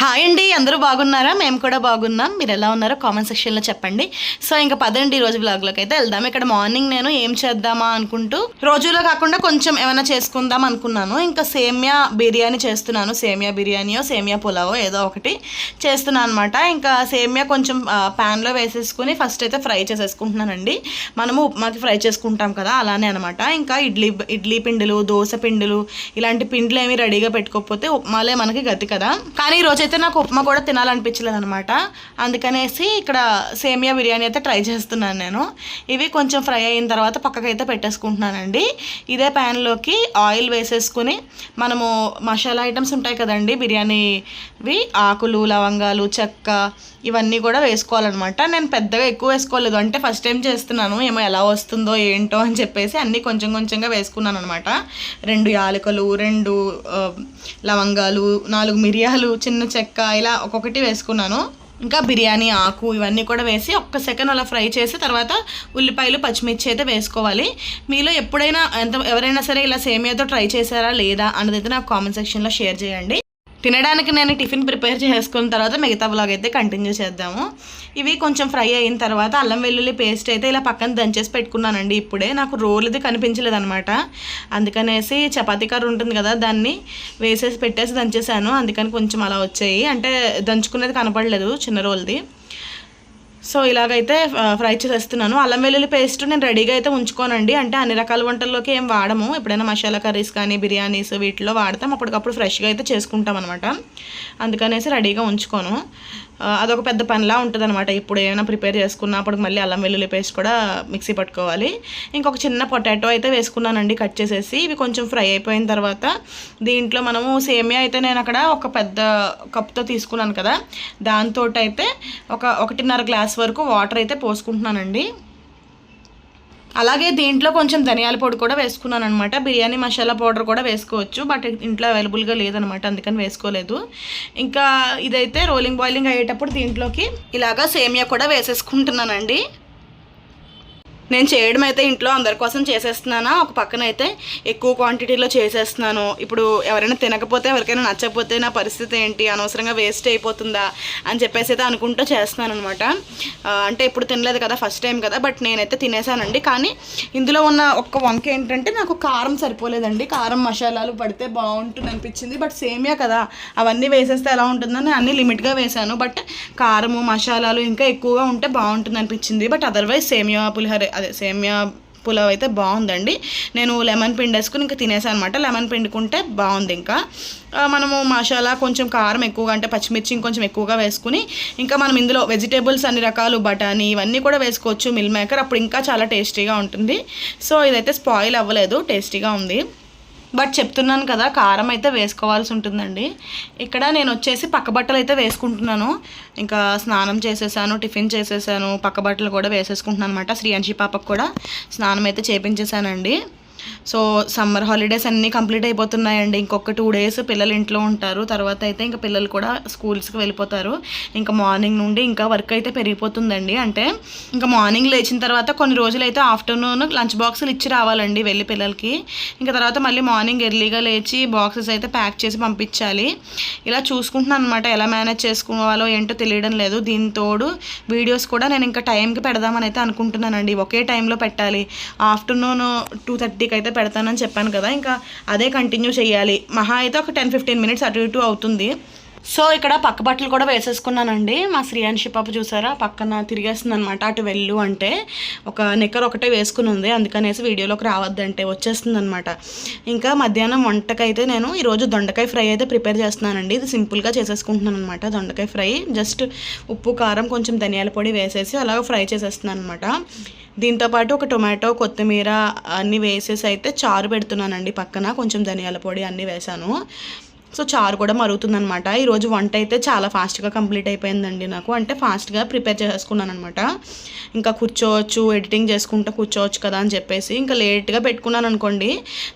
Hi అండి అందరూ బాగున్నారా? మేము కూడా బాగున్నాం. మీరు ఎలా ఉన్నారో కామెంట్ సెక్షన్లో చెప్పండి. సో ఇంకా పదండి ఈ రోజు బ్లాగ్లోకి అయితే వెళ్దాం. ఇక్కడ మార్నింగ్ నేను ఏం చేద్దామా అనుకుంటూ రోజులో కాకుండా కొంచెం ఏమైనా చేసుకుందాం అనుకున్నాను. ఇంకా సేమియా బిర్యానీ చేస్తున్నాను. సేమియా బిర్యానీయో సేమియా పులావో ఏదో ఒకటి చేస్తున్నాను అనమాట ఇంకా సేమియా కొంచెం ప్యాన్లో వేసేసుకుని ఫస్ట్ అయితే ఫ్రై చేసేసుకుంటున్నానండి. మనము ఉప్మాకి ఫ్రై చేసుకుంటాం కదా అలానే అనమాట ఇంకా ఇడ్లీ ఇడ్లీ పిండిలు దోశ పిండిలు ఇలాంటి పిండిలు ఏమి రెడీగా పెట్టుకోకపోతే ఉప్మాలే మనకి గతి కదా. కానీ ఈ అయితే నాకు ఉప్మా కూడా తినాలనిపించలేదు అనమాట అందుకనేసి ఇక్కడ సేమియా బిర్యానీ అయితే ట్రై చేస్తున్నాను నేను. ఇవి కొంచెం ఫ్రై అయిన తర్వాత పక్కకైతే పెట్టేసుకుంటున్నానండి. ఇదే ప్యాన్లోకి ఆయిల్ వేసేసుకుని మనము మసాలా ఐటమ్స్ ఉంటాయి కదండి బిర్యానీవి ఆకులు లవంగాలు చెక్క ఇవన్నీ కూడా వేసుకోవాలన్నమాట. నేను పెద్దగా ఎక్కువ వేసుకోలేదు. అంటే ఫస్ట్ టైం చేస్తున్నాను. ఏమో ఎలా వస్తుందో ఏంటో అని చెప్పేసి అన్నీ కొంచెం కొంచెంగా వేసుకున్నాను అనమాట రెండు యాలకులు రెండు లవంగాలు నాలుగు మిరియాలు చిన్న చెక్క ఇలా ఒక్కొక్కటి వేసుకున్నాను. ఇంకా బిర్యానీ ఆకు ఇవన్నీ కూడా వేసి ఒక్క సెకండ్ అలా ఫ్రై చేసి తర్వాత ఉల్లిపాయలు పచ్చిమిర్చి అయితే వేసుకోవాలి. మీలో ఎప్పుడైనా ఎంత ఎవరైనా సరే ఇలా సేమియాతో ట్రై చేశారా లేదా అన్నదైతే నాకు కామెంట్ సెక్షన్లో షేర్ చేయండి. తినడానికి నేను టిఫిన్ ప్రిపేర్ చేసుకున్న తర్వాత మిగతా బ్లాగ్ అయితే కంటిన్యూ చేద్దాము. ఇవి కొంచెం ఫ్రై అయిన తర్వాత అల్లం వెల్లుల్లి పేస్ట్ అయితే ఇలా పక్కన దంచేసి పెట్టుకున్నానండి ఇప్పుడే. నాకు రోల్ది కనిపించలేదు అనమాట అందుకనేసి చపాతీ కర్ర ఉంటుంది కదా దాన్ని వేసేసి పెట్టేసి దంచేసాను అందుకని కొంచెం అలా వచ్చాయి. అంటే దంచుకునేది కనపడలేదు చిన్న రోల్ది. సో ఇలాగైతే ఫ్రై చేసేస్తున్నాను. అల్లం వెల్లుల్లి పేస్ట్ నేను రెడీగా అయితే ఉంచుకోనండి. అంటే అన్ని రకాల వంటల్లోకి ఏం వాడము. ఎప్పుడైనా మసాలా కర్రీస్ కానీ బిర్యానీస్ వీటిలో వాడతాం. అప్పటికప్పుడు ఫ్రెష్గా అయితే చేసుకుంటాం అనమాట అందుకనేసి రెడీగా ఉంచుకోను. అదొక పెద్ద పనిలా ఉంటుంది అనమాట ఇప్పుడు ఏమైనా ప్రిపేర్ చేసుకున్నప్పుడు మళ్ళీ అల్లం వెల్లుల్లి పేస్ట్ కూడా మిక్సీ పట్టుకోవాలి. ఇంకొక చిన్న పొటాటో అయితే వేసుకున్నానండి కట్ చేసేసి. ఇవి కొంచెం ఫ్రై అయిపోయిన తర్వాత దీంట్లో మనము సేమియా అయితే నేను అక్కడ ఒక పెద్ద కప్తో తీసుకున్నాను కదా. దాంతో అయితే ఒక ఒకటిన్నర గ్లాస్ వరకు వాటర్ అయితే పోసుకుంటున్నానండి. అలాగే దీంట్లో కొంచెం ధనియాల పొడి కూడా వేసుకున్నాను అనమాట బిర్యానీ మసాలా పౌడర్ కూడా వేసుకోవచ్చు బట్ ఇంట్లో అవైలబుల్గా లేదనమాట అందుకని వేసుకోలేదు. ఇంకా ఇదైతే రోలింగ్ బాయిలింగ్ అయ్యేటప్పుడు దీంట్లోకి ఇలాగా సేమియా కూడా వేసేసుకుంటున్నానండి. నేను చేయడం అయితే ఇంట్లో అందరి కోసం చేసేస్తున్నానా? ఒక పక్కన అయితే ఎక్కువ క్వాంటిటీలో చేసేస్తున్నాను. ఇప్పుడు ఎవరైనా తినకపోతే ఎవరికైనా నచ్చకపోతే నా పరిస్థితి ఏంటి? అనవసరంగా వేస్ట్ అయిపోతుందా? అని చెప్పేసి అయితే అనుకుంటూ చేస్తున్నాను అనమాట అంటే ఇప్పుడు తినలేదు కదా ఫస్ట్ టైం కదా బట్ నేనైతే తినేసానండి. కానీ ఇందులో ఉన్న ఒక్క వంక ఏంటంటే నాకు కారం సరిపోలేదండి. కారం మసాలాలు పడితే బాగుంటుంది అనిపించింది. బట్ సేమియా కదా అవన్నీ వేసేస్తే ఎలా ఉంటుందని అన్నీ లిమిట్గా వేసాను బట్ కారము మసాలాలు ఇంకా ఎక్కువగా ఉంటే బాగుంటుంది అనిపించింది. బట్ అదర్వైజ్ సేమియా పులిహోర అదే సేమియా పులావ్ అయితే బాగుందండి. నేను లెమన్ పిండి వేసుకుని ఇంకా తినేసాను అనమాట లెమన్ పిండుకుంటే బాగుంది ఇంకా. మనము మసాలా కొంచెం కారం ఎక్కువగా అంటే పచ్చిమిర్చి ఇంకొంచెం ఎక్కువగా వేసుకుని ఇంకా మనం ఇందులో వెజిటేబుల్స్ అన్ని రకాలు బఠానీ ఇవన్నీ కూడా వేసుకోవచ్చు మిల్ మేకర్. అప్పుడు ఇంకా చాలా టేస్టీగా ఉంటుంది. సో ఇదైతే స్పాయిల్ అవ్వలేదు టేస్టీగా ఉంది. బట్ చెప్తున్నాను కదా కారం అయితే వేసుకోవాల్సి ఉంటుందండి. ఇక్కడ నేను వచ్చేసి పక్క బట్టలు అయితే వేసుకుంటున్నాను. ఇంకా స్నానం చేసేసాను టిఫిన్ చేసేసాను పక్క బట్టలు కూడా వేసేసుకుంటున్నాను అనమాట శ్రీయాంశి పాపకు కూడా స్నానం అయితే చేపించేసానండి సో సమ్మర్ హాలిడేస్ అన్నీ కంప్లీట్ అయిపోతున్నాయండి. ఇంకొక టూ డేస్ పిల్లలు ఇంట్లో ఉంటారు. తర్వాత అయితే ఇంకా పిల్లలు కూడా స్కూల్స్కి వెళ్ళిపోతారు. ఇంకా మార్నింగ్ నుండి ఇంకా వర్క్ అయితే పెరిగిపోతుందండి. అంటే ఇంకా మార్నింగ్ లేచిన తర్వాత కొన్ని రోజులు అయితే ఆఫ్టర్నూన్ లంచ్ బాక్సులు ఇచ్చి రావాలండి వెళ్ళి పిల్లలకి. ఇంకా తర్వాత మళ్ళీ మార్నింగ్ ఎర్లీగా లేచి బాక్సెస్ అయితే ప్యాక్ చేసి పంపించాలి. ఇలా చూసుకుంటున్నాను అనమాట ఎలా మేనేజ్ చేసుకోవాలో ఏంటో తెలియడం లేదు. దీని తోడు వీడియోస్ కూడా నేను ఇంకా టైంకి పెడదామని అయితే అనుకుంటున్నానండి. ఒకే టైంలో పెట్టాలి. ఆఫ్టర్నూన్ టూ థర్టీకి అయితే పెడతానని చెప్పాను కదా ఇంకా అదే కంటిన్యూ చేయాలి. మహా అయితే ఒక టెన్ ఫిఫ్టీన్ మినిట్స్ అటు ఇటు అవుతుంది. సో ఇక్కడ పక్క బట్టలు కూడా వేసేసుకున్నానండి. మా శ్రీయాన్షి పాప చూసారా? పక్కన తిరిగేస్తుంది అనమాట అటు వెళ్ళు అంటే ఒక నిక్కర్ ఒకటే వేసుకుని ఉంది అందుకనేసి వీడియోలోకి రావద్దంటే వచ్చేస్తుంది అనమాట ఇంకా మధ్యాహ్నం వంటకైతే నేను ఈరోజు దొండకాయ ఫ్రై అయితే ప్రిపేర్ చేస్తున్నానండి. ఇది సింపుల్గా చేసేసుకుంటున్నాను అనమాట దొండకాయ ఫ్రై. జస్ట్ ఉప్పు కారం కొంచెం ధనియాల పొడి వేసేసి అలాగ ఫ్రై చేసేస్తున్నాను అనమాట దీంతోపాటు ఒక టొమాటో కొత్తిమీర అన్నీ వేసేసి అయితే చారు పెడుతున్నానండి పక్కన. కొంచెం ధనియాల పొడి అన్నీ వేసాను సో చారు కూడా మరుగుతుందనమాట ఈరోజు వంట అయితే చాలా ఫాస్ట్గా కంప్లీట్ అయిపోయిందండి నాకు. అంటే ఫాస్ట్గా ప్రిపేర్ చేసేసుకున్నాను అనమాట ఇంకా కూర్చోవచ్చు ఎడిటింగ్ చేసుకుంటూ కూర్చోవచ్చు కదా అని చెప్పేసి ఇంకా లేట్గా పెట్టుకున్నాను అనుకోండి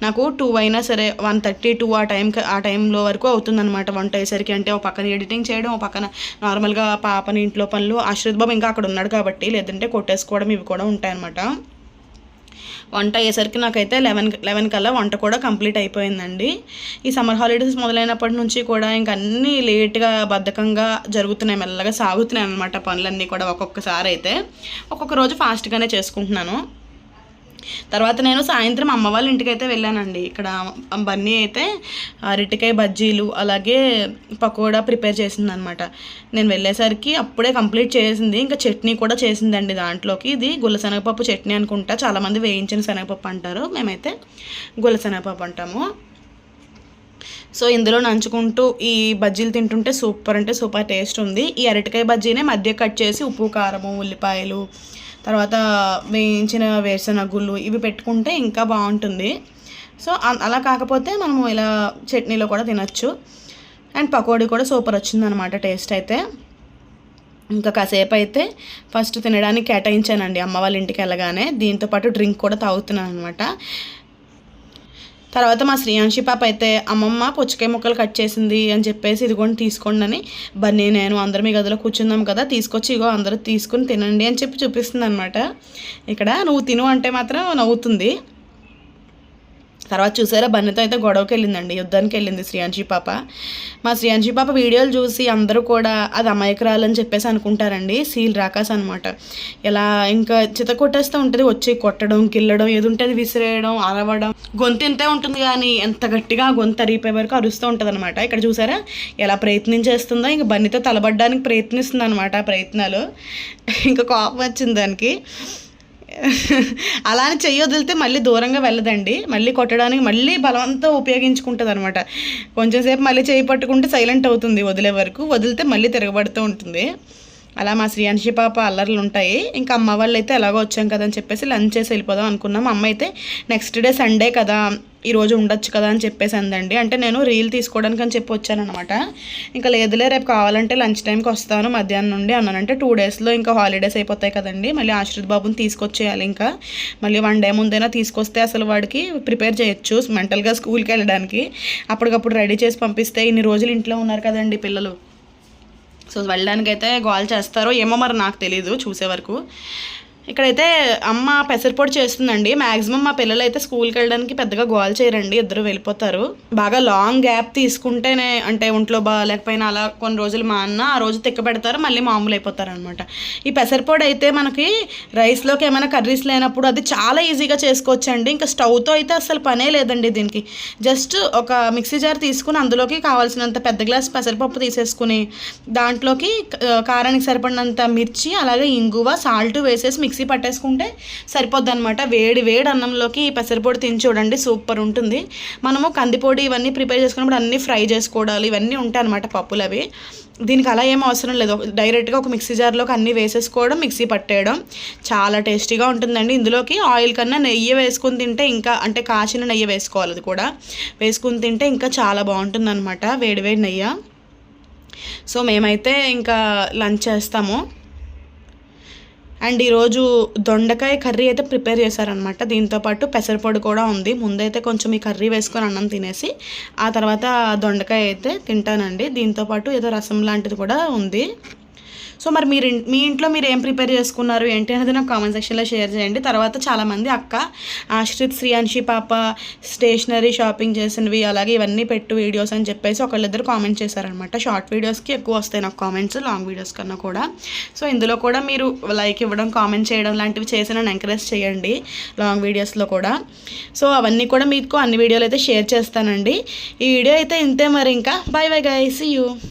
నాకు టూ అయినా సరే వన్ థర్టీ టూ ఆ టైంకి ఆ టైంలో వరకు అవుతుందన్నమాట వంట అయ్యేసరికి. అంటే ఒక పక్కన ఎడిటింగ్ చేయడం ఒక పక్కన నార్మల్గా పాపని ఇంట్లో పనులు ఆశ్రిత్ బాబు ఇంకా అక్కడ ఉన్నాడు కాబట్టి లేదంటే కొట్టేసుకోవడం ఇవి కూడా ఉంటాయన్నమాట. వంట అయ్యేసరికి నాకైతే లెవెన్ లెవెన్ కల్లా వంట కూడా కంప్లీట్ అయిపోయిందండి. ఈ సమ్మర్ హాలిడేస్ మొదలైనప్పటి నుంచి కూడా ఇంక అన్నీ లేట్గా బద్ధకంగా జరుగుతున్నాయి మెల్లగా సాగుతున్నాయి అనమాట పనులన్నీ కూడా ఒక్కొక్కసారి అయితే. ఒక్కొక్క రోజు ఫాస్ట్గానే చేసుకుంటున్నాను. తర్వాత నేను సాయంత్రం అమ్మ వాళ్ళ ఇంటికి అయితే వెళ్ళానండి. ఇక్కడ బన్నీ అయితే అరటికాయ బజ్జీలు అలాగే పకోడా ప్రిపేర్ చేసిందనమాట. నేను వెళ్ళేసరికి అప్పుడే కంప్లీట్ చేసింది. ఇంకా చట్నీ కూడా చేసిందండి దాంట్లోకి. ఇది గుల్ల శనగపప్పు చట్నీ అనుకుంటా. చాలామంది వేయించిన శనగపప్పు అంటారు. మేమైతే గుల్ల శనగపప్పు అంటాము. సో ఇందులో నంచుకుంటూ ఈ బజ్జీలు తింటుంటే సూపర్ అంటే సూపర్ టేస్ట్ ఉంది. ఈ అరటికాయ బజ్జీనే మధ్య కట్ చేసి ఉప్పు కారము ఉల్లిపాయలు తర్వాత వేయించిన వేరుశనగుళ్ళు ఇవి పెట్టుకుంటే ఇంకా బాగుంటుంది. సో అలా కాకపోతే మనము ఇలా చట్నీలో కూడా తినచ్చు. అండ్ పకోడీ కూడా సూపర్ వచ్చిందనమాట టేస్ట్ అయితే. ఇంకా కాసేపు అయితే ఫస్ట్ తినడానికి కేటాయించానండి అమ్మ వాళ్ళ ఇంటికి వెళ్ళగానే. దీంతోపాటు డ్రింక్ కూడా తాగుతున్నాను అనమాట తర్వాత మా శ్రీయాంశి పాప అయితే అమ్మమ్మ పుచ్చకాయ ముక్కలు కట్ చేసింది అని చెప్పేసి ఇదిగోండి తీసుకోండి అని బన్నీ నేను అందరం మీ గదిలో కూర్చుందాం కదా తీసుకొచ్చి ఇగో అందరూ తీసుకుని తినండి అని చెప్పి చూపిస్తుంది అనమాట ఇక్కడ నువ్వు తిను అంటే మాత్రం నవ్వుతుంది. తర్వాత చూసారా బన్నితో అయితే గొడవకి వెళ్ళిందండి. యుద్ధానికి వెళ్ళింది శ్రీయాంజీ పాప. మా శ్రీయాంజీ పాప వీడియోలు చూసి అందరూ కూడా అది అమాయకురాలని చెప్పేసి అనుకుంటారండి. సీల్ రాకాస్ అనమాట ఇలా ఇంకా చిత కొట్టేస్తూ ఉంటుంది వచ్చి కొట్టడం కిల్లడం ఏది ఉంటుంది విసిరేయడం అరవడం. గొంతు ఇంతే ఉంటుంది కానీ ఎంత గట్టిగా గొంతు అరిగిపోయే వరకు అరుస్తూ ఉంటుంది అనమాట ఇక్కడ చూసారా ఎలా ప్రయత్నించేస్తుందో ఇంకా బన్నీతో తలబడ్డానికి ప్రయత్నిస్తుంది అనమాట ప్రయత్నాలు. ఇంకా కోపం వచ్చింది దానికి. అలా అని చెయ్యి వదిలితే మళ్ళీ దూరంగా వెళ్ళదండి. మళ్ళీ కొట్టడానికి మళ్ళీ బలవంతం ఉపయోగించుకుంటుంది అనమాట కొంచెంసేపు మళ్ళీ చేయి పట్టుకుంటే సైలెంట్ అవుతుంది వదిలే వరకు. వదిలితే మళ్ళీ తిరగబడుతూ ఉంటుంది. అలా మా శ్రీయాంశి పాప అల్లర్లు ఉంటాయి. ఇంకా అమ్మ వాళ్ళు అయితే ఎలాగో వచ్చాం కదా అని చెప్పేసి లంచ్ చేసి వెళ్ళిపోదాం అనుకున్నాం. అమ్మ అయితే నెక్స్ట్ డే సండే కదా ఈరోజు ఉండొచ్చు కదా అని చెప్పేసి అందండి. అంటే నేను రీల్ తీసుకోవడానికి అని చెప్పి వచ్చానమాట ఇంకా లేదులే రేపు కావాలంటే లంచ్ టైంకి వస్తాను మధ్యాహ్నం నుండి అన్నానంటే టూ డేస్లో ఇంకా హాలిడేస్ అయిపోతాయి కదండి. మళ్ళీ ఆశ్రిత్ బాబుని తీసుకొచ్చేయాలి ఇంకా. మళ్ళీ వన్ డే ముందైనా తీసుకొస్తే అసలు వాడికి ప్రిపేర్ చేయొచ్చు మెంటల్గా స్కూల్కి వెళ్ళడానికి. అప్పటికప్పుడు రెడీ చేసి పంపిస్తే ఇన్ని రోజులు ఇంట్లో ఉన్నారు కదండి పిల్లలు. సో వెళ్ళడానికి అయితే గోల్ చేస్తారో ఏమో మరి నాకు తెలీదు చూసే వరకు. ఇక్కడైతే అమ్మ పెసరపొడి చేస్తుందండి. మ్యాక్సిమం మా పిల్లలు అయితే స్కూల్కి వెళ్ళడానికి పెద్దగా గోల్ చేయరండి. ఇద్దరు వెళ్ళిపోతారు. బాగా లాంగ్ గ్యాప్ తీసుకుంటేనే అంటే ఒంట్లో బాగాలేకపోయినా అలా కొన్ని రోజులు మా అన్న ఆ రోజు తిక్క పెడతారు మళ్ళీ మామూలు అయిపోతారు అనమాట ఈ పెసరపొడి అయితే మనకి రైస్లోకి ఏమైనా కర్రీస్ లేనప్పుడు అది చాలా ఈజీగా చేసుకోవచ్చు అండి ఇంకా స్టవ్తో అయితే అసలు పనే లేదండి దీనికి. జస్ట్ ఒక మిక్సీ జార్ తీసుకుని అందులోకి కావాల్సినంత పెద్ద గ్లాస్ పెసరపప్పు తీసేసుకుని దాంట్లోకి కారానికి సరిపడినంత మిర్చి అలాగే ఇంగువ సాల్ట్ వేసేసి మిక్స్ మిక్సీ పట్టేసుకుంటే సరిపోద్ది అనమాట వేడి వేడి అన్నంలోకి పెసరపొడి తిని చూడండి సూపర్ ఉంటుంది. మనము కందిపొడి ఇవన్నీ ప్రిపేర్ చేసుకున్నప్పుడు అన్నీ ఫ్రై చేసుకోవడాలు ఇవన్నీ ఉంటాయి అనమాట పప్పులు అవి. దీనికి అలా ఏం అవసరం లేదు. డైరెక్ట్గా ఒక మిక్సీ జార్లోకి అన్నీ వేసేసుకోవడం మిక్సీ పట్టేయడం చాలా టేస్టీగా ఉంటుందండి. ఇందులోకి ఆయిల్ కన్నా నెయ్యి వేసుకుని తింటే ఇంకా అంటే కాచిన నెయ్యి వేసుకోవాలి అది కూడా. వేసుకుని తింటే ఇంకా చాలా బాగుంటుంది అనమాట వేడివేడి నెయ్యి. సో మేమైతే ఇంకా లంచ్ చేస్తాము. అండ్ ఈరోజు దొండకాయ కర్రీ అయితే ప్రిపేర్ చేశారనమాట దీంతోపాటు పెసరపొడి కూడా ఉంది. ముందైతే కొంచెం ఈ కర్రీ వేసుకొని అన్నం తినేసి ఆ తర్వాత దొండకాయ అయితే తింటానండి. దీంతోపాటు ఏదో రసం లాంటిది కూడా ఉంది. సో మరి మీరు మీ ఇంట్లో మీరు ఏం ప్రిపేర్ చేసుకున్నారు ఏంటి అనేది నాకు కామెంట్ సెక్షన్లో షేర్ చేయండి. తర్వాత చాలామంది అక్క ఆశ్రిత్ శ్రీయాన్షి పాప స్టేషనరీ షాపింగ్ చేసినవి అలాగే ఇవన్నీ పెట్టు వీడియోస్ అని చెప్పేసి ఒకళ్ళిద్దరు కామెంట్ చేశారనమాట షార్ట్ వీడియోస్కి ఎక్కువ వస్తాయి నాకు కామెంట్స్ లాంగ్ వీడియోస్ కన్నా కూడా. సో ఇందులో కూడా మీరు లైక్ ఇవ్వడం కామెంట్ చేయడం లాంటివి చేసి నన్ను ఎంకరేజ్ చేయండి లాంగ్ వీడియోస్లో కూడా. సో అవన్నీ కూడా మీకు అన్ని వీడియోలు అయితే షేర్ చేస్తానండి. ఈ వీడియో అయితే ఇంతే మరి ఇంకా. Bye bye guy see you.